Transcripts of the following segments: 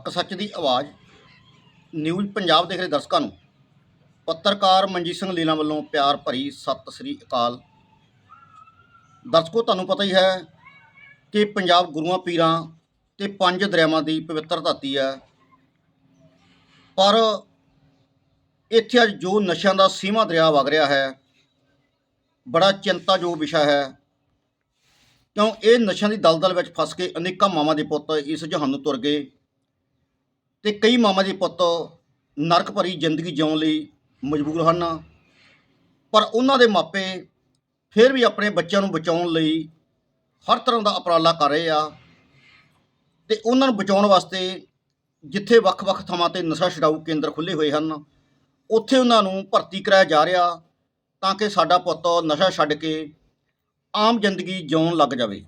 ਹੱਕ ਸੱਚ ਦੀ ਆਵਾਜ਼ ਨਿਊਜ਼ ਪੰਜਾਬ ਦੇਖ ਰਹੇ ਦਰਸ਼ਕਾਂ ਨੂੰ। ਪੱਤਰਕਾਰ ਮਨਜੀਤ ਸਿੰਘ ਲੀਲਾ ਵੱਲੋਂ ਪਿਆਰ ਭਰੀ ਸਤਿ ਸ੍ਰੀ ਅਕਾਲ। ਦਰਸ਼ਕੋ, ਤੁਹਾਨੂੰ ਪਤਾ ਹੀ ਹੈ ਕਿ ਪੰਜਾਬ ਗੁਰੂਆਂ, ਪੀਰਾਂ ਤੇ ਪੰਜ ਦਰਿਆਵਾਂ ਦੀ ਪਵਿੱਤਰ ਧਰਤੀ ਹੈ। ਪਰ ਇੱਥੇ ਅੱਜ ਜੋ ਨਸ਼ਿਆਂ ਦਾ ਸੀਮਾ ਦਰਿਆ ਵਗ ਰਿਹਾ ਹੈ, ਬੜਾ ਚਿੰਤਾਯੋਗ ਵਿਸ਼ਾ ਹੈ। ਕਿਉਂ? ਇਹ ਨਸ਼ਿਆਂ ਦੀ ਦਲਦਲ ਵਿੱਚ ਫਸ ਕੇ ਅਨੇਕਾਂ ਮਾਵਾਂ ਦੇ ਪੁੱਤ ਇਸ ਜਹਾਨ ਨੂੰ ਤੁਰ ਗਏ। ਤੇ ਕਈ ਮਾਵਾਂ ਦੇ ਪੁੱਤ ਨਰਕ ਭਰੀ ਜ਼ਿੰਦਗੀ ਜਿਉਣ ਲਈ ਮਜਬੂਰ ਹਨ। ਪਰ ਉਹਨਾਂ ਦੇ ਮਾਪੇ ਫਿਰ ਵੀ ਆਪਣੇ ਬੱਚਿਆਂ ਨੂੰ ਬਚਾਉਣ ਲਈ ਹਰ ਤਰ੍ਹਾਂ ਦਾ ਉਪਰਾਲਾ ਕਰ ਰਹੇ ਆ ਤੇ ਉਹਨਾਂ ਨੂੰ ਬਚਾਉਣ ਵਾਸਤੇ ਜਿੱਥੇ ਵੱਖ-ਵੱਖ ਥਾਵਾਂ ਤੇ ਨਸ਼ਾ ਛਡਾਊ ਕੇਂਦਰ ਖੁੱਲੇ ਹੋਏ ਹਨ, ਉੱਥੇ ਉਹਨਾਂ ਨੂੰ ਭਰਤੀ ਕਰਾਇਆ ਜਾ ਰਿਹਾ ਤਾਂ ਕਿ ਸਾਡਾ ਪੁੱਤ ਨਸ਼ਾ ਛੱਡ ਕੇ ਆਮ ਜ਼ਿੰਦਗੀ ਜਿਉਣ ਲੱਗ ਜਾਵੇ।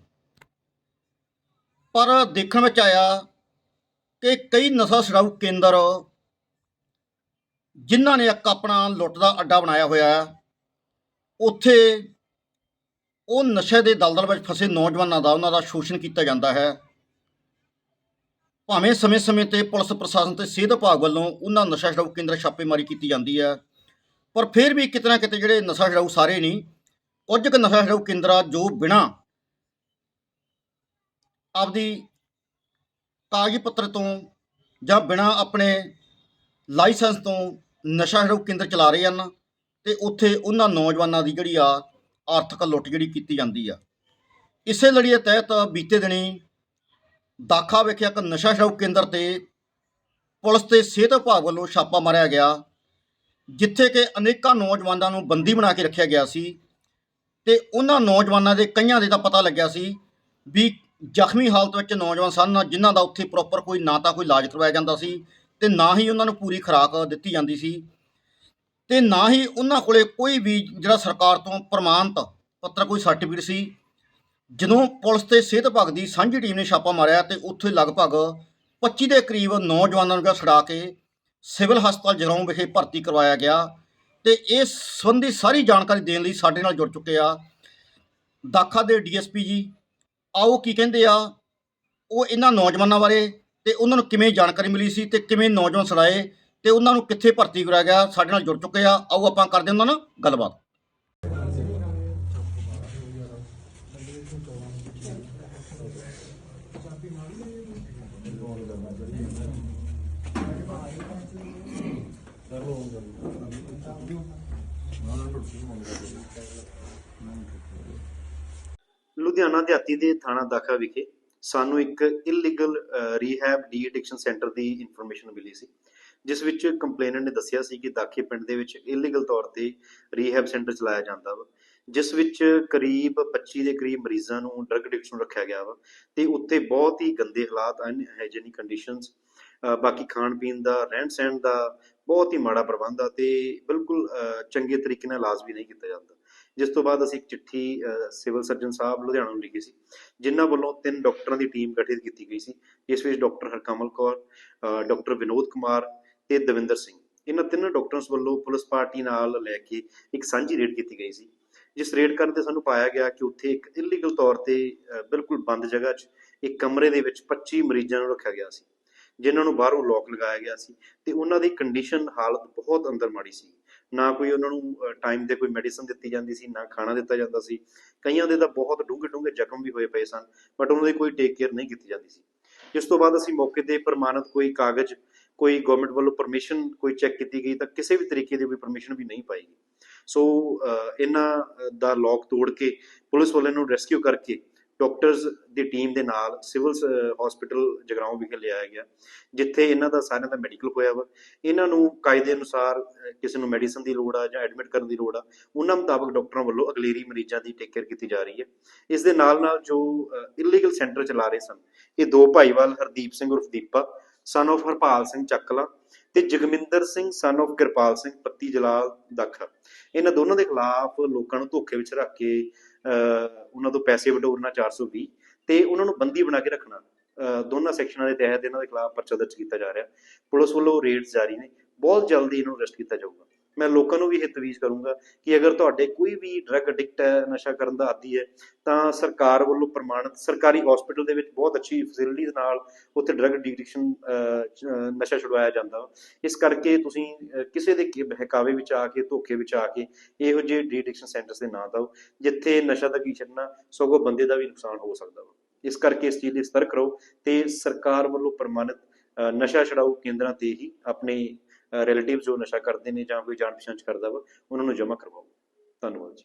ਪਰ ਦੇਖਣ ਵਿੱਚ ਆਇਆ ਕਿ ਕਈ ਨਸ਼ਾ ਛਡਾਊ ਕੇਂਦਰ ਜਿਨ੍ਹਾਂ ਨੇ ਇੱਕ ਆਪਣਾ ਲੁੱਟ ਦਾ ਅੱਡਾ ਬਣਾਇਆ ਹੋਇਆ ਹੈ ਉੱਥੇ ਉਹ ਨਸ਼ੇ ਦੇ ਦਲਦਲ ਵਿੱਚ ਫਸੇ ਨੌਜਵਾਨਾਂ ਦਾ ਉਹਨਾਂ ਦਾ ਸ਼ੋਸ਼ਣ ਕੀਤਾ ਜਾਂਦਾ ਹੈ। ਭਾਵੇਂ ਸਮੇਂ-ਸਮੇਂ ਤੇ ਪੁਲਿਸ ਪ੍ਰਸ਼ਾਸਨ ਤੇ ਸਿਹਤ ਵਿਭਾਗ ਵੱਲੋਂ ਉਹਨਾਂ ਨਸ਼ਾ ਛਡਾਊ ਕੇਂਦਰ ਛਾਪੇਮਾਰੀ ਕੀਤੀ ਜਾਂਦੀ ਹੈ, ਪਰ ਫਿਰ ਵੀ ਕਿਤੇ ਨਾ ਕਿਤੇ ਜਿਹੜੇ ਨਸ਼ਾ ਛਡਾਊ ਸਾਰੇ ਨਹੀਂ ਕੁਝ ਕੁ ਨਸ਼ਾ ਛਡਾਊ ਕੇਂਦਰਾਂ ਜੋ ਬਿਨਾਂ ਆਪਦੀ ਕਾਗਜ਼ ਪੱਤਰ ਤੋਂ ਜਾਂ ਬਿਨਾਂ ਆਪਣੇ ਲਾਇਸੈਂਸ ਤੋਂ ਨਸ਼ਾ ਛਡਾਊ ਕੇਂਦਰ ਚਲਾ ਰਹੇ ਹਨ ਤੇ ਉੱਥੇ ਉਹਨਾਂ ਨੌਜਵਾਨਾਂ ਦੀ ਜਿਹੜੀ ਆ ਆਰਥਿਕ ਲੁੱਟ ਜਿਹੜੀ ਕੀਤੀ ਜਾਂਦੀ ਆ। ਇਸੇ ਲੜੀ ਦੇ ਤਹਿਤ ਬੀਤੇ ਦਿਨੀ ਦਾਖਾ ਵਿਖੇ ਇੱਕ ਨਸ਼ਾ ਛਡਾਊ ਕੇਂਦਰ ਤੇ ਪੁਲਿਸ ਤੇ ਸਿਹਤ ਵਿਭਾਗ ਵੱਲੋਂ ਛਾਪਾ ਮਾਰਿਆ ਗਿਆ, ਜਿੱਥੇ ਕਿ ਅਨੇਕਾਂ ਨੌਜਵਾਨਾਂ ਨੂੰ ਬੰਦੀ ਬਣਾ ਕੇ ਰੱਖਿਆ ਗਿਆ ਸੀ ਤੇ ਉਹਨਾਂ ਨੌਜਵਾਨਾਂ ਦੇ ਕਈਆਂ ਦੇ ਤਾਂ ਪਤਾ ਲੱਗਿਆ ਸੀ ਵੀ ਜ਼ਖਮੀ ਹਾਲਤ ਵਿੱਚ ਨੌਜਵਾਨ ਸਨ, ਜਿਨ੍ਹਾਂ ਦਾ ਉੱਥੇ ਪ੍ਰੋਪਰ ਕੋਈ ਨਾ ਤਾਂ ਕੋਈ ਇਲਾਜ ਕਰਵਾਇਆ ਜਾਂਦਾ ਸੀ ਤੇ ਨਾ ਹੀ ਉਹਨਾਂ ਨੂੰ ਪੂਰੀ ਖੁਰਾਕ ਦਿੱਤੀ ਜਾਂਦੀ ਸੀ ਤੇ ਨਾ ਹੀ ਉਹਨਾਂ ਕੋਲੇ ਕੋਈ ਵੀ ਜਿਹੜਾ ਸਰਕਾਰ ਤੋਂ ਪ੍ਰਮਾਣਿਤ ਪੱਤਰ, ਕੋਈ ਸਰਟੀਫਿਕੇਟ ਸੀ। ਜਦੋਂ ਪੁਲਿਸ ਤੇ ਸਿਹਤ ਵਿਭਾਗ ਦੀ ਸਾਂਝੀ ਟੀਮ ਨੇ ਛਾਪਾ ਮਾਰਿਆ ਤੇ ਉੱਥੇ ਲਗਭਗ 25 ਦੇ ਕਰੀਬ ਨੌਜਵਾਨਾਂ ਨੂੰ ਜਿਹੜਾ ਛੁਡਾ ਕੇ ਸਿਵਲ ਹਸਪਤਾਲ ਜਗਰਾਉਂ ਵਿਖੇ ਭਰਤੀ ਕਰਵਾਇਆ ਗਿਆ ਤੇ ਇਸ ਸੰਬੰਧੀ ਸਾਰੀ ਜਾਣਕਾਰੀ ਦੇਣ ਲਈ ਸਾਡੇ ਨਾਲ ਜੁੜ ਚੁੱਕੇ ਆ। ਦਾਖਾ ਦੇ ਡੀਐਸਪੀ ਜੀ ਆਓ ਕੀ ਕਹਿੰਦੇ ਆ? ਉਹ ਇਹਨਾਂ ਨੌਜਵਾਨਾਂ ਬਾਰੇ ਤੇ ਉਹਨਾਂ ਨੂੰ ਕਿਵੇਂ ਜਾਣਕਾਰੀ ਮਿਲੀ ਸੀ ਤੇ ਕਿਵੇਂ ਨੌਜਵਾਨ ਛੁਡਾਏ ਤੇ ਉਹਨਾਂ ਨੂੰ ਕਿੱਥੇ ਭਰਤੀ ਕਰਾਇਆ ਗਿਆ, ਸਾਡੇ ਨਾਲ ਜੁੜ ਚੁੱਕੇ ਆ। ਆਓ ਆਪਾਂ ਕਰਦੇ ਹਾਂ ਉਹਨਾਂ ਨਾਲ ਗੱਲਬਾਤ। ਲੁਧਿਆਣਾ ਦਿਹਾਤੀ ਦੇ ਥਾਣਾ ਦਾਖਾ ਵਿਖੇ ਸਾਨੂੰ ਇੱਕ illegal rehab de addiction centre ਦੀ ਇਨਫੋਰਮੇਸ਼ਨ ਮਿਲੀ ਸੀ, ਜਿਸ ਵਿੱਚ ਕੰਪਲੇਨੈਂਟ ਨੇ ਦੱਸਿਆ ਸੀ ਕਿ ਦਾਖੇ ਪਿੰਡ ਦੇ ਵਿੱਚ ਇਲੀਗਲ ਤੌਰ ਤੇ ਰੀਹੈਬ ਸੈਂਟਰ ਚਲਾਇਆ ਜਾਂਦਾ ਵਾ, ਜਿਸ ਵਿੱਚ ਕਰੀਬ 25 ਦੇ ਕਰੀਬ ਮਰੀਜ਼ਾਂ ਨੂੰ ਡਰਗ ਐਡਿਕਸ਼ਨ ਰੱਖਿਆ ਗਿਆ ਵਾ ਤੇ ਉੱਥੇ ਬਹੁਤ ਹੀ ਗੰਦੇ ਹਾਲਾਤ ਅਨਹਾਈਜੀਨਿਕ ਕੰਡੀਸ਼ਨਸ ਬਾਕੀ ਖਾਣ ਪੀਣ ਦਾ, ਰਹਿਣ ਸਹਿਣ ਦਾ ਬਹੁਤ ਹੀ ਮਾੜਾ ਪ੍ਰਬੰਧ ਆ ਤੇ ਬਿਲਕੁਲ ਚੰਗੇ ਤਰੀਕੇ ਨਾਲ ਇਲਾਜ ਵੀ ਨਹੀਂ ਕੀਤਾ ਜਾਂਦਾ। ਜਿਸ ਤੋਂ ਬਾਅਦ ਅਸੀਂ ਇੱਕ ਚਿੱਠੀ ਸਿਵਲ ਸਰਜਨ ਸਾਹਿਬ ਲੁਧਿਆਣਾ ਨੂੰ ਲਿਖੀ ਸੀ ਜਿਨ੍ਹਾਂ ਵੱਲੋਂ ਤਿੰਨ ਡਾਕਟਰਾਂ ਦੀ ਟੀਮ ਗਠਿਤ ਕੀਤੀ ਗਈ ਸੀ ਜਿਸ ਵਿੱਚ doctor Harkamal Kaur uh, doctor Vinod Kumar ਤੇ ਦਵਿੰਦਰ ਸਿੰਘ। ਇਹਨਾਂ ਤਿੰਨ ਡਾਕਟਰਸ ਵੱਲੋਂ ਪੁਲਿਸ ਪਾਰਟੀ ਨਾਲ ਲੈ ਕੇ ਇੱਕ ਸਾਂਝੀ ਰੇਡ ਕੀਤੀ ਗਈ ਸੀ ਜਿਸ ਰੇਡ ਕਰਨ ਤੇ ਸਾਨੂੰ ਪਾਇਆ ਗਿਆ ਕਿ ਉੱਥੇ ਇੱਕ ਇਲੀਗਲ ਤੌਰ ਤੇ ਬਿਲਕੁਲ ਬੰਦ ਜਗ੍ਹਾ 'ਚ ਇੱਕ ਕਮਰੇ ਦੇ ਵਿੱਚ 25 ਮਰੀਜ਼ਾਂ ਨੂੰ ਰੱਖਿਆ ਗਿਆ ਸੀ ਜਿਨ੍ਹਾਂ ਨੂੰ ਬਾਹਰੋਂ ਲੋਕ ਲਗਾਇਆ ਗਿਆ ਸੀ ਤੇ ਉਹਨਾਂ ਦੀ ਕੰਡੀਸ਼ਨ ਹਾਲਤ ਬਹੁਤ ਅੰਦਰ ਮਾੜੀ ਸੀ। ਨਾ ਕੋਈ ਉਹਨਾਂ ਨੂੰ ਟਾਈਮ ਤੇ ਕੋਈ ਮੈਡੀਸਨ ਦਿੱਤੀ ਜਾਂਦੀ ਸੀ, ਨਾ ਖਾਣਾ ਦਿੱਤਾ ਜਾਂਦਾ ਸੀ। ਕਈਆਂ ਦੇ ਤਾਂ ਬਹੁਤ ਡੂੰਘੇ ਡੂੰਘੇ ਜ਼ਖਮ ਵੀ ਹੋਏ ਪਏ ਸਨ ਬਟ ਉਹਨਾਂ ਦੀ ਕੋਈ ਟੇਕ ਕੇਅਰ ਨਹੀਂ ਕੀਤੀ ਜਾਂਦੀ ਸੀ। ਜਿਸ ਤੋਂ ਬਾਅਦ ਅਸੀਂ ਮੌਕੇ ਤੇ ਪ੍ਰਮਾਣਿਤ ਕੋਈ ਕਾਗਜ਼, ਕੋਈ ਗਵਰਨਮੈਂਟ ਵੱਲੋਂ ਪਰਮਿਸ਼ਨ ਕੋਈ ਚੈੱਕ ਕੀਤੀ ਗਈ ਤਾਂ ਕਿਸੇ ਵੀ ਤਰੀਕੇ ਦੀ ਕੋਈ ਪਰਮਿਸ਼ਨ ਵੀ ਨਹੀਂ ਪਾਈ ਸੋ ਇਹਨਾਂ ਦਾ ਲੋਕ ਤੋੜ ਕੇ ਪੁਲਿਸ ਵਾਲਿਆਂ ਨੂੰ ਰੈਸਕਿਊ ਕਰਕੇ ਡਾਕਟਰਸ ਦੀ ਟੀਮ ਦੇ ਨਾਲ ਸਿਵਲ ਹਸਪੀਟਲ ਜਗਰਾਉਂ ਵਿਖੇ ਲਿਆਇਆ ਗਿਆ, ਜਿੱਥੇ ਇਹਨਾਂ ਦਾ ਸਾਰਿਆਂ ਦਾ ਮੈਡੀਕਲ ਹੋਇਆ ਵਾ। ਇਹਨਾਂ ਨੂੰ ਕਾਇਦੇ ਅਨੁਸਾਰ ਕਿਸੇ ਨੂੰ ਮੈਡੀਸਨ ਦੀ ਲੋੜ ਆ ਜਾਂ ਐਡਮਿਟ ਕਰਨ ਦੀ ਲੋੜ ਆ, ਉਹਨਾਂ ਮੁਤਾਬਕ ਡਾਕਟਰਾਂ ਵੱਲੋਂ ਅਗਲੇਰੀ ਮਰੀਜ਼ਾਂ ਦੀ ਟੇਕ ਕੇਅਰ ਕੀਤੀ ਜਾ ਰਹੀ ਹੈ। ਇਸ ਦੇ ਨਾਲ ਨਾਲ ਜੋ ਇਲੀਗਲ ਸੈਂਟਰ ਚਲਾ ਰਹੇ ਸਨ, ਇਹ ਦੋ ਭਾਈਵਾਲ, ਹਰਦੀਪ ਸਿੰਘ ਉਰਫ ਦੀਪਾ ਸਨ of ਹਰਪਾਲ ਸਿੰਘ ਚੱਕਲਾ ਤੇ ਜਗਮਿੰਦਰ ਸਿੰਘ ਸਨ of ਕਿਰਪਾਲ ਸਿੰਘ, ਪੱਤੀ ਜਲਾਲ ਦਾਖਾ। ਇਹਨਾਂ ਦੋਨਾਂ ਦੇ ਖਿਲਾਫ ਲੋਕਾਂ ਨੂੰ ਧੋਖੇ ਵਿੱਚ ਰੱਖ ਕੇ ਉਹਨਾਂ ਤੋਂ ਪੈਸੇ ਵਟੋਰਨਾ 420 ਤੇ ਉਹਨਾਂ ਨੂੰ ਬੰਦੀ ਬਣਾ ਕੇ ਰੱਖਣਾ। ਅਹ, ਦੋਨਾਂ ਸੈਕਸ਼ਨਾਂ ਦੇ ਤਹਿਤ ਇਹਨਾਂ ਦੇ ਖਿਲਾਫ ਪਰਚਾ ਦਰਜ ਕੀਤਾ ਜਾ ਰਿਹਾ। ਪੁਲਿਸ ਵੱਲੋਂ ਰੇਡਸ ਜਾਰੀ ਨੇ। ਬਹੁਤ ਜਲਦੀ ਇਹਨੂੰ ਅਰੈਸਟ ਕੀਤਾ ਜਾਊਗਾ। ਮੈਂ ਲੋਕਾਂ ਨੂੰ ਵੀ ਇਹ ਤਵੀਜ਼ ਕਰੂੰਗਾ ਕਿ ਅਗਰ ਤੁਹਾਡੇ ਕੋਈ ਵੀ ਡਰੱਗ ਐਡਿਕਟ ਹੈ, ਨਸ਼ਾ ਕਰਨ ਦਾ ਆਦੀ ਹੈ, ਤਾਂ ਸਰਕਾਰ ਵੱਲੋਂ ਪ੍ਰਮਾਣਿਤ, ਸਰਕਾਰੀ ਹਸਪੀਟਲ ਦੇ ਵਿੱਚ ਬਹੁਤ ਅੱਛੀ ਫੈਸਿਲਿਟੀਜ਼ ਨਾਲ ਉੱਥੇ ਡਰੱਗ ਐਡਿਕਸ਼ਨ ਨਸ਼ਾ ਛੁਡਵਾਇਆ ਜਾਂਦਾ ਵਾ। ਇਸ ਕਰਕੇ ਤੁਸੀਂ ਕਿਸੇ ਦੇ ਬਹਿਕਾਵੇ ਵਿੱਚ ਆ ਕੇ, ਧੋਖੇ ਵਿੱਚ ਆ ਕੇ ਇਹੋ ਜਿਹੇ ਡੀ ਐਡਿਕਸ਼ਨ ਸੈਂਟਰਸ ਦੇ ਨਾਂ ਦਿਓ, ਜਿੱਥੇ ਨਸ਼ਾ ਦਾ ਕੀ ਛੱਡਣਾ, ਸਗੋਂ ਬੰਦੇ ਦਾ ਵੀ ਨੁਕਸਾਨ ਹੋ ਸਕਦਾ ਵਾ ਇਸ ਕਰਕੇ ਇਸ ਚੀਜ਼ ਲਈ ਸਤਰਕ ਰਹੋ ਤੇ ਸਰਕਾਰ ਵੱਲੋਂ ਪ੍ਰਮਾਣਿਤ ਨਸ਼ਾ ਛਡਾਊ ਕੇਂਦਰਾਂ ਤੇ ਹੀ ਆਪਣੇ ਰਿਲੇਟਿਵ ਜੋ ਨਸ਼ਾ ਕਰਦੇ ਨੇ ਜਾਂ ਕੋਈ ਜਾਣ ਪਛਾਣ ਚ ਕਰਦਾ ਵਾ, ਉਹਨਾਂ ਨੂੰ ਜਮ੍ਹਾਂ ਕਰਵਾਓ। ਧੰਨਵਾਦ ਜੀ।